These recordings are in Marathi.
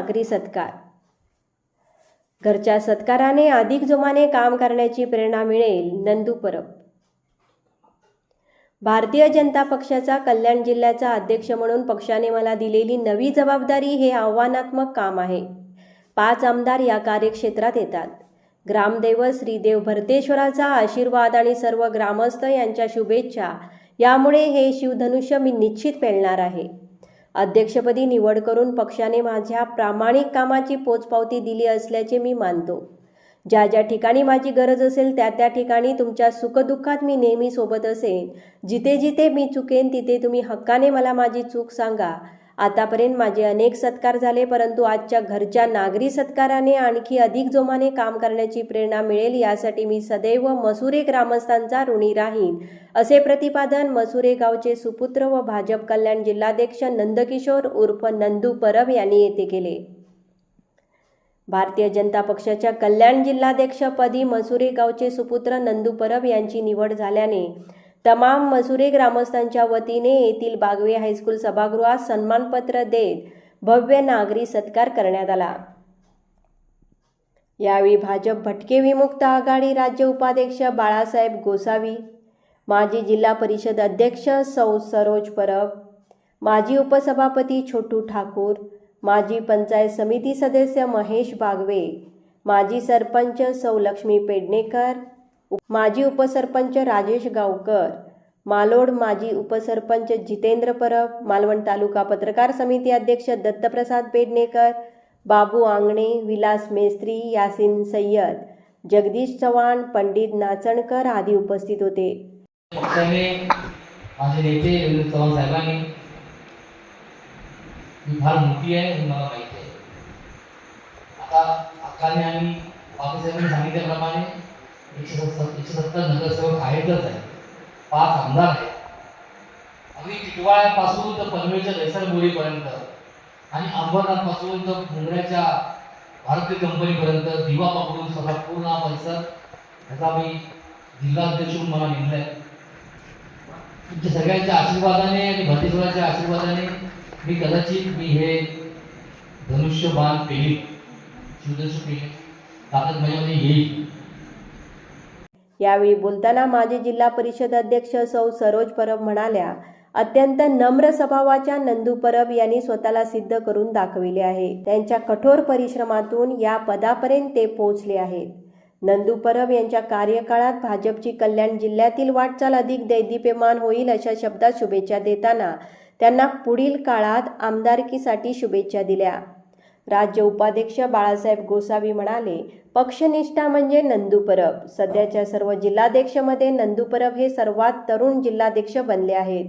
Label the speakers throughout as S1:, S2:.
S1: नागरी सत्कार. घरच्या सत्काराने अधिक जोमाने काम करण्याची प्रेरणा मिळेल नंदू परब. भारतीय जनता पक्षाचा कल्याण जिल्ह्याचा अध्यक्ष म्हणून पक्षाने मला दिलेली नवी जबाबदारी हे आव्हानात्मक काम आहे. पाच आमदार या कार्यक्षेत्रात येतात. ग्रामदैवत श्रीदेव भरतेश्वराचा आशीर्वाद आणि सर्व ग्रामस्थ यांच्या शुभेच्छा. यामुळे हे शिवधनुष्य मी निश्चित पेलणार आहे. अध्यक्षपदी निवड करून पक्षाने माझ्या प्रामाणिक कामाची पोचपावती दिली असल्याचे मी मानतो. ज्या ज्या ठिकाणी माझी गरज असेल त्या त्या ठिकाणी तुमच्या सुखदुःखात मी नेहमी सोबत असेन. जिथे जिथे मी चुकेन तिथे तुम्ही हक्काने मला माझी चूक सांगा. आतापर्यंत माझे अनेक सत्कार झाले परंतु आजच्या घरच्या नागरी सत्काराने आणखी अधिक जोमाने काम करण्याची प्रेरणा मिळेल यासाठी मी सदैव मसुरे ग्रामस्थांचा ऋणी राहीन. असे प्रतिपादन मसुरे गावचे सुपुत्र व भाजप कल्याण जिल्हाध्यक्ष नंदकिशोर उर्फ नंदू परब यांनी येथे केले. भारतीय जनता पक्षाच्या कल्याण जिल्हाध्यक्षपदी मसुरे गावचे सुपुत्र नंदू परब यांची निवड झाल्याने तमाम मसुरे ग्रामस्थांच्या वतीने येथील बागवे हायस्कूल सभागृहात सन्मानपत्र देत भव्य नागरी सत्कार करण्यात आला. यावेळी भाजप भटके विमुक्त आघाडी राज्य उपाध्यक्ष बाळासाहेब गोसावी माजी जिल्हा परिषद अध्यक्ष सौ सरोज परब माजी उपसभापती छोटू ठाकूर माजी पंचायत समिती सदस्य महेश बागवे माजी सरपंच सौ लक्ष्मी पेडणेकर माजी उपसरपंच राजेश गावकर मालोड माजी उपसरपंच जितेंद्र परब मालवण तालुका पत्रकार समिती अध्यक्ष दत्तप्रसाद पेडणेकर बाबू आंगणे विलास मेस्त्री यासिन सय्यद जगदीश चव्हाण पंडित नाचणकर आदी उपस्थित होते.
S2: माझे नेते चव्हाण साहेबांनी फार मोठी आहे हे मला माहिती आहे. आता अक्काने आणि बाबासाहेबांनी सांगितल्याप्रमाणे एकशे सत्तर एकशे सत्तर नगरसेवक आहेतच आहे. पाच आमदार आहेत. अगदी टिटवाळ्यापासून तर पनवेलच्या दहिसरबोरीपर्यंत आणि अंबरनाथपासून तर मुंबऱ्याच्या भारतीय कंपनीपर्यंत दिवा पकडून सगळा पूर्ण हा परिसर ह्याचा मी जिल्हाध्यक्ष म्हणून मला नेमलं आहे. तुमच्या सगळ्यांच्या आशीर्वादाने आणि भरतेश्वराच्या आशीर्वादाने मी कदाचित मी हे धनुष्यबाण पेली शिवदर्श पेली ताकद माझ्यामध्ये येईल.
S1: यावेळी बोलताना माजी जिल्हा परिषद अध्यक्ष सौ सरोज परब म्हणाल्या अत्यंत नम्र स्वभावाच्या नंदू परब यांनी स्वतःला सिद्ध करून दाखविले आहे. त्यांच्या कठोर परिश्रमातून या पदापर्यंत ते पोहोचले आहेत. नंदू परब यांच्या कार्यकाळात भाजपची कल्याण जिल्ह्यातील वाटचाल अधिक दैदिप्यमान होईल अशा शब्दात शुभेच्छा देताना त्यांना पुढील काळात आमदारकीसाठी शुभेच्छा दिल्या. राज्य उपाध्यक्ष बाळासाहेब गोसावी म्हणाले पक्षनिष्ठा म्हणजे नंदू परब. सध्याच्या सर्व जिल्हाध्यक्षमध्ये नंदू परब हे सर्वात तरुण जिल्हाध्यक्ष बनले आहेत.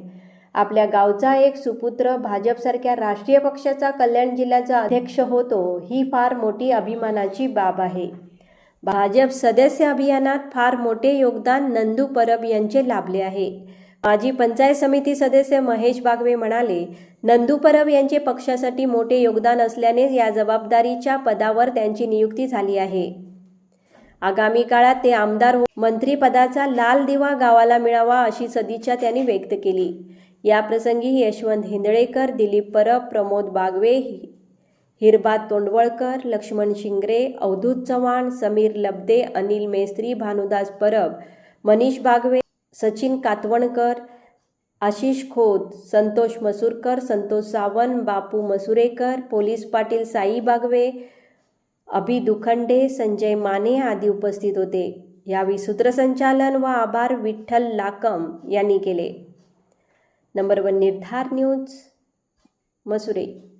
S1: आपल्या गावचा एक सुपुत्र भाजपसारख्या राष्ट्रीय पक्षाचा कल्याण जिल्ह्याचा अध्यक्ष होतो ही फार मोठी अभिमानाची बाब आहे. भाजप सदस्य अभियानात फार मोठे योगदान नंदू परब यांचे लाभले आहे. माजी पंचायत समिती सदस्य महेश बागवे म्हणाले नंदू परब यांचे पक्षासाठी मोठे योगदान असल्याने या जबाबदारीच्या पदावर त्यांची नियुक्ती झाली आहे. आगामी काळात ते आमदार हो मंत्रीपदाचा लाल दिवा गावाला मिळावा अशी सदिच्छा त्यांनी व्यक्त केली. याप्रसंगी यशवंत हिंदळेकर दिलीप परब प्रमोद बागवे हि- हिरबा तोंडवळकर लक्ष्मण शिंगरे अवधूत चव्हाण समीर लब्दे अनिल मेस्त्री भानुदास परब मनीष बागवे सचिन कातवणकर आशिष खोत संतोष मसूरकर संतोष सावंत बापू मसुरेकर पोलीस पाटील साई बागवे अभि दुखंडे संजय माने आदी उपस्थित होते. यावेळी सूत्रसंचालन व आभार विठ्ठल लाकम यांनी केले. Number one Nirdhar news Masure.